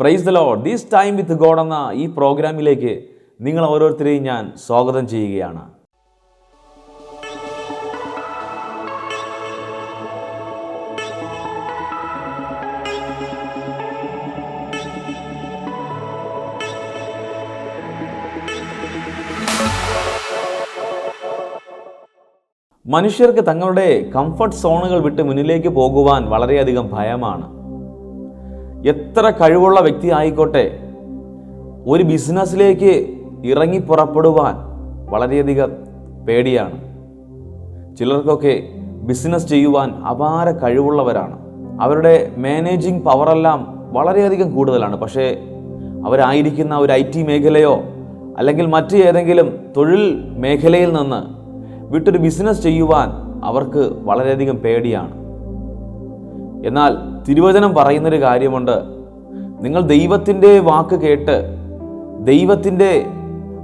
Praise the lord this time with god എന്ന ഈ പ്രോഗ്രാമിലേക്ക് നിങ്ങൾ ഓരോരുത്തരെയും ഞാൻ സ്വാഗതം ചെയ്യുകയാണ്. മനുഷ്യർക്ക് തങ്ങളുടെ കംഫർട്ട് സോണുകൾ വിട്ട് മുന്നിലേക്ക് പോകുവാൻ വളരെയധികം ഭയമാണ്. എത്ര കഴിവുള്ള വ്യക്തി ആയിക്കോട്ടെ ഒരു ബിസിനസ്സിലേക്ക് ഇറങ്ങി പുറപ്പെടുവാൻ വളരെയധികം പേടിയാണ്. ചിലർക്കൊക്കെ ബിസിനസ് ചെയ്യുവാൻ അപാര കഴിവുള്ളവരാണ്. അവരുടെ മാനേജിങ് പവറെല്ലാം വളരെയധികം കൂടുതലാണ്. പക്ഷേ അവരായിരിക്കുന്ന ഒരു ഐ ടി മേഖലയോ അല്ലെങ്കിൽ മറ്റ് ഏതെങ്കിലും തൊഴിൽ മേഖലയിൽ നിന്ന് വിട്ടൊരു ബിസിനസ് ചെയ്യുവാൻ അവർക്ക് വളരെയധികം പേടിയാണ്. എന്നാൽ തിരുവചനം പറയുന്നൊരു കാര്യമുണ്ട്. നിങ്ങൾ ദൈവത്തിന്റെ വാക്ക് കേട്ട് ദൈവത്തിന്റെ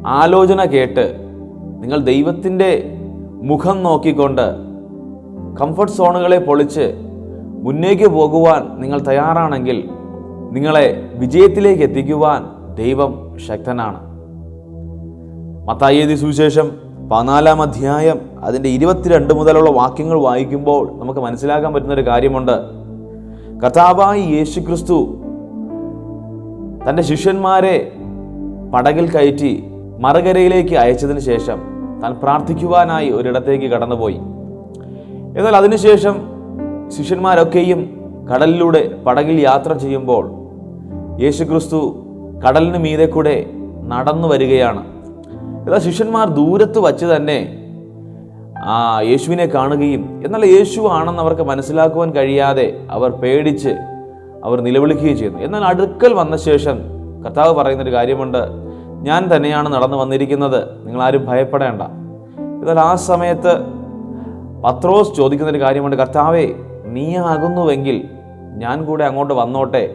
ആലോചന കേട്ട് നിങ്ങൾ ദൈവത്തിന്റെ മുഖം നോക്കിക്കൊണ്ട് കംഫർട്ട് സോണുകളെ പൊളിച്ച് മുന്നേക്ക് പോകുവാൻ നിങ്ങൾ തയ്യാറാണെങ്കിൽ നിങ്ങളെ വിജയത്തിലേക്ക് എത്തിക്കുവാൻ ദൈവം ശക്തനാണ്. മത്തായതി സുവിശേഷം പതിനാലാം അധ്യായം അതിന്റെ ഇരുപത്തിരണ്ട് മുതലുള്ള വാക്യങ്ങൾ വായിക്കുമ്പോൾ നമുക്ക് മനസ്സിലാക്കാൻ പറ്റുന്ന ഒരു കാര്യമുണ്ട്. കഥാവായി യേശു ക്രിസ്തു തന്റെ ശിഷ്യന്മാരെ പടകിൽ കയറ്റി മറുകരയിലേക്ക് അയച്ചതിന് ശേഷം താൻ പ്രാർത്ഥിക്കുവാനായി ഒരിടത്തേക്ക് കടന്നുപോയി. എന്നാൽ അതിനുശേഷം ശിഷ്യന്മാരൊക്കെയും കടലിലൂടെ പടകിൽ യാത്ര ചെയ്യുമ്പോൾ യേശുക്രിസ്തു കടലിന് മീതെ കൂടെ നടന്നു വരികയാണ്. എന്നാൽ ശിഷ്യന്മാർ ദൂരത്ത് വച്ച് തന്നെ ആ യേശുവിനെ കാണുകയും എന്നാൽ യേശു ആണെന്ന് അവർക്ക് മനസ്സിലാക്കുവാൻ കഴിയാതെ അവർ പേടിച്ച് അവർ നിലവിളിക്കുകയും ചെയ്യുന്നു. എന്നാൽ അടുക്കൽ വന്ന ശേഷം കർത്താവ് പറയുന്നൊരു കാര്യമുണ്ട്. ഞാൻ തന്നെയാണ് നടന്നു വന്നിരിക്കുന്നത്. നിങ്ങളാരും ഭയപ്പെടേണ്ട. എന്നാൽ ആ സമയത്ത് പത്രോസ് ചോദിക്കുന്നൊരു കാര്യമുണ്ട്. കർത്താവേ നീ ആകുന്നുവെങ്കിൽ ഞാൻ കൂടെ അങ്ങോട്ട് വന്നോട്ടെ.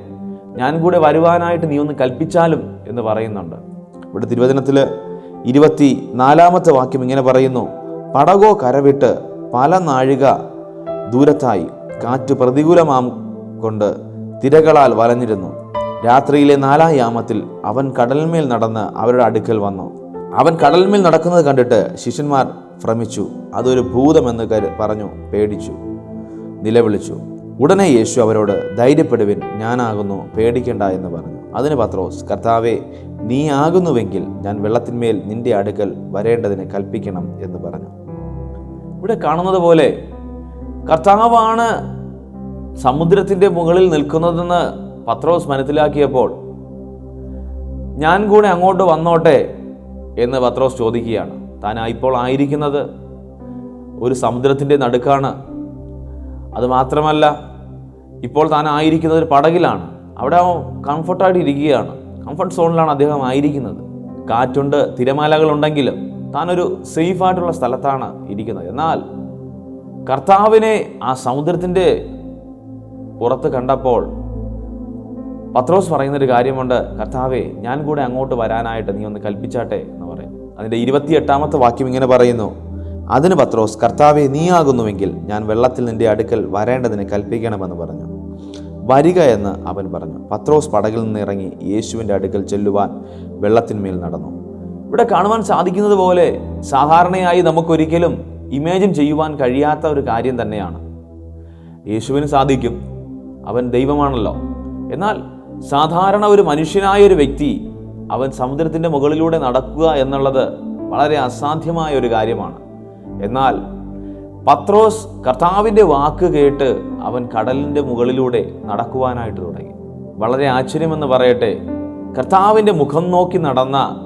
ഞാൻ കൂടെ വരുവാനായിട്ട് നീ ഒന്ന് കൽപ്പിച്ചാലും എന്ന് പറയുന്നുണ്ട്. ഇവിടെ തിരുവചനത്തിൽ ഇരുപത്തി നാലാമത്തെ വാക്യം ഇങ്ങനെ പറയുന്നു. പടകോ കരവിട്ട് പല നാഴിക ദൂരത്തായി കാറ്റ് പ്രതികൂലമാം കൊണ്ട് തിരകളാൽ വലഞ്ഞിരുന്നു. രാത്രിയിലെ നാലാം യാമത്തിൽ അവൻ കടൽമേൽ നടന്ന് അവരുടെ അടുക്കൽ വന്നു. അവൻ കടൽമേൽ നടക്കുന്നത് കണ്ടിട്ട് ശിഷ്യന്മാർ ഭ്രമിച്ചു. അതൊരു ഭൂതമെന്ന് കരു പറഞ്ഞു പേടിച്ചു നിലവിളിച്ചു. ഉടനെ യേശു അവരോട് ധൈര്യപ്പെടുവിൻ ഞാനാകുന്നു പേടിക്കേണ്ട എന്ന് പറഞ്ഞു. അതിന് പത്രോസ് കർത്താവെ നീ ആകുന്നുവെങ്കിൽ ഞാൻ വെള്ളത്തിന്മേൽ നിന്റെ അടുക്കൽ വരേണ്ടതിന് കൽപ്പിക്കണം എന്ന് പറഞ്ഞു. ഇവിടെ കാണുന്നത് പോലെ കർത്താവാണ് സമുദ്രത്തിന്റെ മുകളിൽ നിൽക്കുന്നതെന്ന് പത്രോസ് മനസ്സിലാക്കിയപ്പോൾ ഞാൻ കൂടെ അങ്ങോട്ട് വന്നോട്ടെ എന്ന് പത്രോസ് ചോദിക്കുകയാണ്. താൻ ഇപ്പോൾ ആയിരിക്കുന്നത് ഒരു സമുദ്രത്തിന്റെ നടുക്കാണ്. അതുമാത്രമല്ല ഇപ്പോൾ താൻ ആയിരിക്കുന്നത് ഒരു പടകിലാണ്. അവിടെ അവൻ കംഫർട്ടായിട്ട് ഇരിക്കുകയാണ്. കംഫർട്ട് സോണിലാണ് അദ്ദേഹം ആയിരിക്കുന്നത്. കാറ്റുണ്ട് തിരമാലകളുണ്ടെങ്കിലും താനൊരു സേഫായിട്ടുള്ള സ്ഥലത്താണ് ഇരിക്കുന്നത്. എന്നാൽ കർത്താവിനെ ആ സമുദ്രത്തിന്റെ പുറത്ത് കണ്ടപ്പോൾ പത്രോസ് പറയുന്നൊരു കാര്യമുണ്ട്. കർത്താവേ ഞാൻ കൂടെ അങ്ങോട്ട് വരാനായിട്ട് നീ ഒന്ന് കൽപ്പിച്ചാട്ടെ എന്ന് പറയും. അതിന്റെ ഇരുപത്തിയെട്ടാമത്തെ വാക്യം ഇങ്ങനെ പറയുന്നു. അതിന് പത്രോസ് കർത്താവെ നീയാകുന്നുവെങ്കിൽ ഞാൻ വെള്ളത്തിൽ നിന്റെ അടുക്കൽ വരേണ്ടതിന് കൽപ്പിക്കണമെന്ന് പറഞ്ഞു. വരിക എന്ന് അവൻ പറഞ്ഞു. പത്രോസ് പടകിൽ നിന്ന് ഇറങ്ങി യേശുവിന്റെ അടുക്കൽ ചെല്ലുവാൻ വെള്ളത്തിന്മേൽ നടന്നു. ഇവിടെ കാണുവാൻ സാധിക്കുന്നത് പോലെ സാധാരണയായി നമുക്കൊരിക്കലും ഇമേജിൻ ചെയ്യുവാൻ കഴിയാത്ത ഒരു കാര്യം തന്നെയാണ്. യേശുവിന് സാധിക്കും. അവൻ ദൈവമാണല്ലോ. എന്നാൽ സാധാരണ ഒരു മനുഷ്യനായ ഒരു വ്യക്തി അവൻ സമുദ്രത്തിന്റെ മുകളിലൂടെ നടക്കുക എന്നുള്ളത് വളരെ അസാധ്യമായ ഒരു കാര്യമാണ്. എന്നാൽ പത്രോസ് കർത്താവിന്റെ വാക്ക് കേട്ട് അവൻ കടലിന്റെ മുകളിലൂടെ നടക്കുവാനായിട്ട് തുടങ്ങി. വളരെ ആശ്ചര്യമെന്ന് പറയട്ടെ കർത്താവിന്റെ മുഖം നോക്കി നടന്ന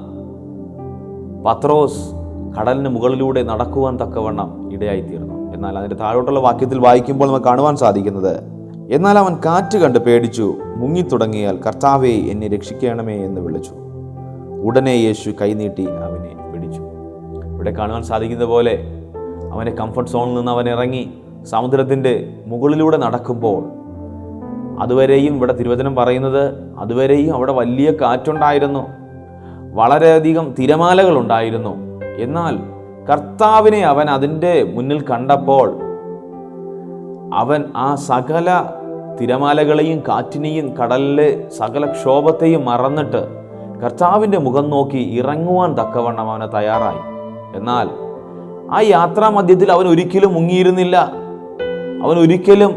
പത്രോസ് കടലിന് മുകളിലൂടെ നടക്കുവാൻ തക്കവണ്ണം ഇടയായിത്തീർന്നു. എന്നാൽ അതിന്റെ താഴോട്ടുള്ള വാക്യത്തിൽ വായിക്കുമ്പോൾ നമുക്ക് കാണുവാൻ സാധിക്കുന്നത് എന്നാൽ അവൻ കാറ്റ് കണ്ട് പേടിച്ചു മുങ്ങിത്തുടങ്ങിയാൽ കർത്താവെ എന്നെ രക്ഷിക്കണമേ എന്ന് വിളിച്ചു. ഉടനെ യേശു കൈനീട്ടി അവനെ പിടിച്ചു. ഇവിടെ കാണുവാൻ സാധിക്കുന്ന പോലെ അവന്റെ കംഫർട്ട് സോണിൽ നിന്ന് അവൻ ഇറങ്ങി സമുദ്രത്തിന്റെ മുകളിലൂടെ നടക്കുമ്പോൾ അതുവരെയും ഇവിടെ തിരുവചനം പറയുന്നത് അതുവരെയും അവിടെ വലിയ കാറ്റുണ്ടായിരുന്നു. വളരെയധികം തിരമാലകൾ ഉണ്ടായിരുന്നു എന്നാൽ കർത്താവിനെ അവൻ അതിന്റെ മുന്നിൽ കണ്ടപ്പോൾ അവൻ ആ സകല തിരമാലകളെയും കാറ്റിനെയും കടലിലെ സകല ക്ഷോഭത്തെയും മറന്നിട്ട് കർത്താവിന്റെ മുഖം നോക്കി ഇറങ്ങുവാൻ തക്കവണ്ണം അവന് തയ്യാറായി. എന്നാൽ ആ യാത്രാ മധ്യത്തിൽ അവൻ ഒരിക്കലും മുങ്ങിയിരുന്നില്ല. അവൻ ഒരിക്കലും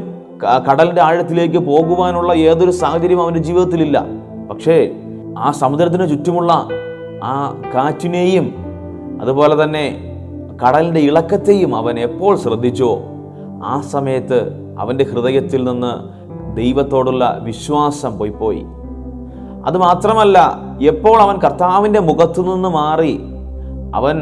കടലിന്റെ ആഴത്തിലേക്ക് പോകുവാനുള്ള ഏതൊരു സാഹചര്യം അവന്റെ ജീവിതത്തിലില്ല. പക്ഷേ ആ സമുദ്രത്തിന് ചുറ്റുമുള്ള ആ കാറ്റിനെയും അതുപോലെ തന്നെ കടലിന്റെ ഇളക്കത്തെയും അവൻ എപ്പോൾ ശ്രദ്ധിച്ചോ ആ സമയത്ത് അവന്റെ ഹൃദയത്തിൽ നിന്ന് ദൈവത്തോടുള്ള വിശ്വാസം പോയി പോയി. അതുമാത്രമല്ല എപ്പോൾ അവൻ കർത്താവിന്റെ മുഖത്തു നിന്ന് മാറി അവൻ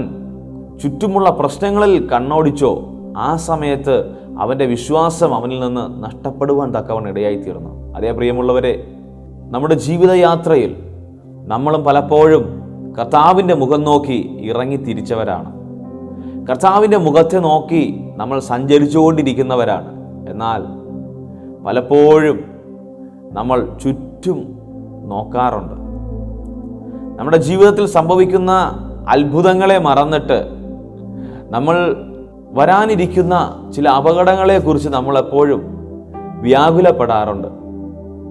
ചുറ്റുമുള്ള പ്രശ്നങ്ങളിൽ കണ്ണോടിച്ചോ ആ സമയത്ത് അവന്റെ വിശ്വാസം അവനിൽ നിന്ന് നഷ്ടപ്പെടുവാൻ തക്കവണ്ണം ഇടയായിത്തീർന്നു. അതേ പ്രിയമുള്ളവരെ നമ്മുടെ ജീവിതയാത്രയിൽ നമ്മളും പലപ്പോഴും കർത്താവിന്റെ മുഖം നോക്കി ഇറങ്ങി തിരിച്ചവരാണ്. കർത്താവിന്റെ മുഖത്തെ നോക്കി നമ്മൾ സഞ്ചരിച്ചുകൊണ്ടിരിക്കുന്നവരാണ്. എന്നാൽ പലപ്പോഴും നമ്മൾ ചുറ്റും നോക്കാറുണ്ട്. നമ്മുടെ ജീവിതത്തിൽ സംഭവിക്കുന്ന അത്ഭുതങ്ങളെ മറന്നിട്ട് നമ്മൾ വരാനിരിക്കുന്ന ചില അപകടങ്ങളെക്കുറിച്ച് നമ്മളെപ്പോഴും വ്യാകുലപ്പെടാറുണ്ട്.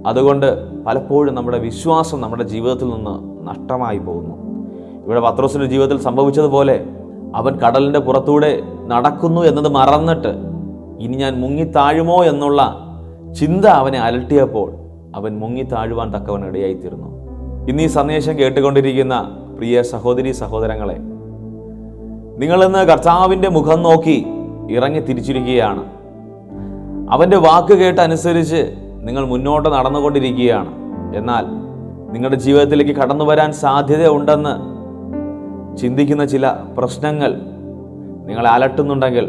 അതുകൊണ്ട് പലപ്പോഴും നമ്മുടെ വിശ്വാസം നമ്മുടെ ജീവിതത്തിൽ നിന്ന് നഷ്ടമായി പോകുന്നു. ഇവിടെ പത്രോസിന്റെ ജീവിതത്തിൽ സംഭവിച്ചതുപോലെ അവൻ കടലിന്റെ പുറത്തൂടെ നടക്കുന്നു എന്നത് മറന്നിട്ട് ഇനി ഞാൻ മുങ്ങി താഴുമോ എന്നുള്ള ചിന്ത അവനെ അലട്ടിയപ്പോൾ അവൻ മുങ്ങി താഴുവാൻ തക്കവൻ ഇടയായിത്തീർന്നു. ഇന്ന് ഈ സന്ദേശം കേട്ടുകൊണ്ടിരിക്കുന്ന പ്രിയ സഹോദരി സഹോദരങ്ങളെ നിങ്ങളിന്ന് കർത്താവിന്റെ മുഖം നോക്കി ഇറങ്ങി തിരിച്ചിരിക്കുകയാണ്. അവന്റെ വാക്ക് കേട്ടനുസരിച്ച് നിങ്ങൾ മുന്നോട്ട് നടന്നുകൊണ്ടിരിക്കുകയാണ്. എന്നാൽ നിങ്ങളുടെ ജീവിതത്തിലേക്ക് കടന്നു വരാൻ സാധ്യതയുണ്ടെന്ന് ചിന്തിക്കുന്ന ചില പ്രശ്നങ്ങൾ നിങ്ങളെ അലട്ടുന്നുണ്ടെങ്കിൽ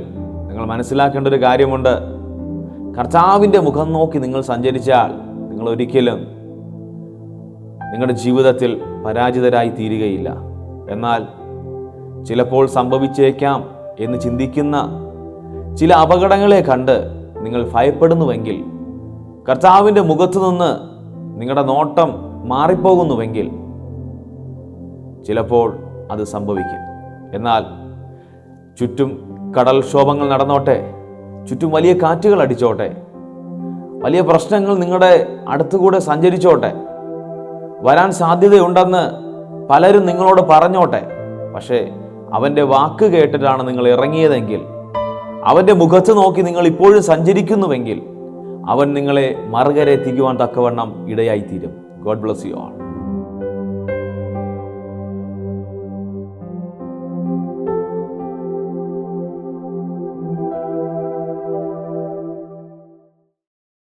നിങ്ങൾ മനസ്സിലാക്കേണ്ട ഒരു കാര്യമുണ്ട്. കർത്താവിന്റെ മുഖം നോക്കി നിങ്ങൾ സഞ്ചരിച്ചാൽ നിങ്ങൾ ഒരിക്കലും നിങ്ങളുടെ ജീവിതത്തിൽ പരാജിതരായി തീരുകയില്ല. എന്നാൽ ചിലപ്പോൾ സംഭവിച്ചേക്കാം എന്ന് ചിന്തിക്കുന്ന ചില അപകടങ്ങളെ കണ്ട് നിങ്ങൾ ഭയപ്പെടുന്നുവെങ്കിൽ കർത്താവിന്റെ മുഖത്തു നിന്ന് നിങ്ങളുടെ നോട്ടം മാറിപ്പോകുന്നുവെങ്കിൽ ചിലപ്പോൾ അത് സംഭവിക്കും. എന്നാൽ ചുറ്റും കടൽക്ഷോഭങ്ങൾ നടന്നോട്ടെ ചുറ്റും വലിയ കാറ്റുകൾ അടിച്ചോട്ടെ വലിയ പ്രശ്നങ്ങൾ നിങ്ങളുടെ അടുത്തുകൂടെ സഞ്ചരിച്ചോട്ടെ വരാൻ സാധ്യതയുണ്ടെന്ന് പലരും നിങ്ങളോട് പറഞ്ഞോട്ടെ. പക്ഷേ അവന്റെ വാക്ക് കേട്ടിട്ടാണ് നിങ്ങൾ ഇറങ്ങിയതെങ്കിൽ അവന്റെ മുഖത്ത് നോക്കി നിങ്ങൾ ഇപ്പോഴും സഞ്ചരിക്കുന്നുവെങ്കിൽ അവൻ നിങ്ങളെ മറുകര എത്തിക്കുവാൻ തക്കവണ്ണം ഇടയായിത്തീരും. God bless you all